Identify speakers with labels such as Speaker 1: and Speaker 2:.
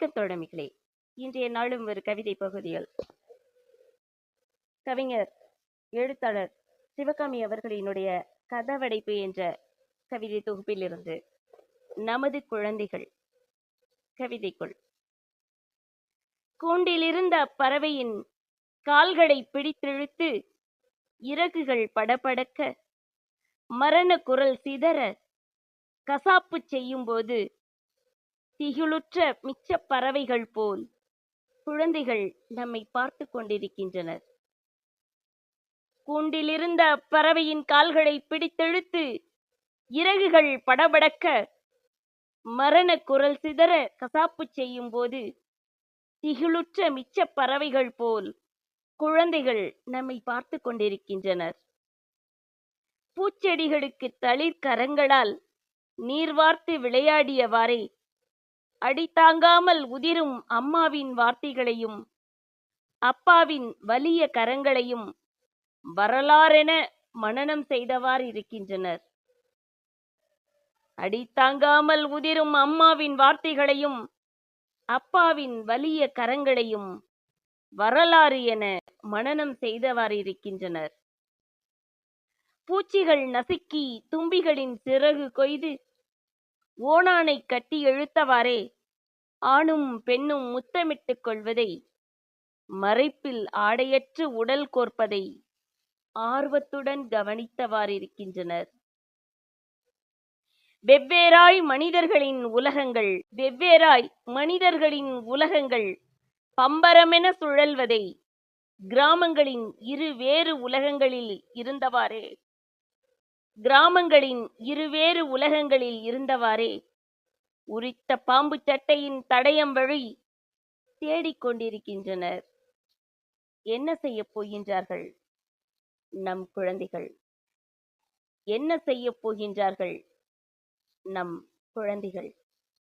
Speaker 1: வணக்கம் தோழமிகளே. இன்றைய நாளும் ஒரு கவிதை பகுதியில் கவிஞர் எழுத்தாளர் சிவகாமி அவர்களினுடைய கதவடைப்பு என்ற கவிதை தொகுப்பிலிருந்து நமது குழந்தைகள். கவிதைக்குள். கூண்டிலிருந்த அப்பறவையின் கால்களை பிடித்திழுத்து இறகுகள் படபடக்க மரண குரல் சிதற கசாப்பு செய்யும்போது திகிலுற்ற மிச்ச பறவைகள் போல் குழந்தைகள் நம்மை பார்த்து கொண்டிருக்கின்றனர். கூண்டிலிருந்த அப்பறவையின் கால்களை பிடித்தெழுத்து இறகுகள் படபடக்க மரண குரல் சிதற கசாப்பு செய்யும் போது திகிலுற்ற மிச்ச பறவைகள் போல் குழந்தைகள் நம்மை பார்த்து கொண்டிருக்கின்றனர். பூச்செடிகளுக்கு தளிர் கரங்களால் நீர் வார்த்து விளையாடியவாறே அடித்தாங்காமல் உதிரும் அம்மாவின் வார்த்தைகளையும் அப்பாவின் வலிய கரங்களையும் வரலாறென மனனம் செய்தவாறு இருக்கின்றனர். அடித்தாங்காமல் உதிரும் அம்மாவின் வார்த்தைகளையும் அப்பாவின் வலிய கரங்களையும் வரலாறு என மனனம் செய்தவாறு இருக்கின்றனர். பூச்சிகள் நசுக்கி தும்பிகளின் சிறகு கொய்து ஓணானை கட்டி இழுத்தவாறே ஆணும் பெண்ணும் முத்தமிட்டுக் கொள்வதை மறைப்பில் ஆடையற்று உடல் கோர்ப்பதை ஆர்வத்துடன் கவனித்தவாறிருக்கின்றனர். வெவ்வேறாய் மனிதர்களின் உலகங்கள் வெவ்வேறாய் மனிதர்களின் உலகங்கள் பம்பரமென சுழல்வதை கிராமங்களின் இரு வேறு உலகங்களில் இருந்தவாறே. கிராமங்களின் இருவேறு உலகங்களில் இருந்தவாறே உரித்த பாம்பு சட்டையின் தடயம் வழி தேடிக்கொண்டிருக்கின்றனர் என்ன செய்யப் போகின்றார்கள்? நம் குழந்தைகள். என்ன செய்யப் போகின்றார்கள்? நம் குழந்தைகள்.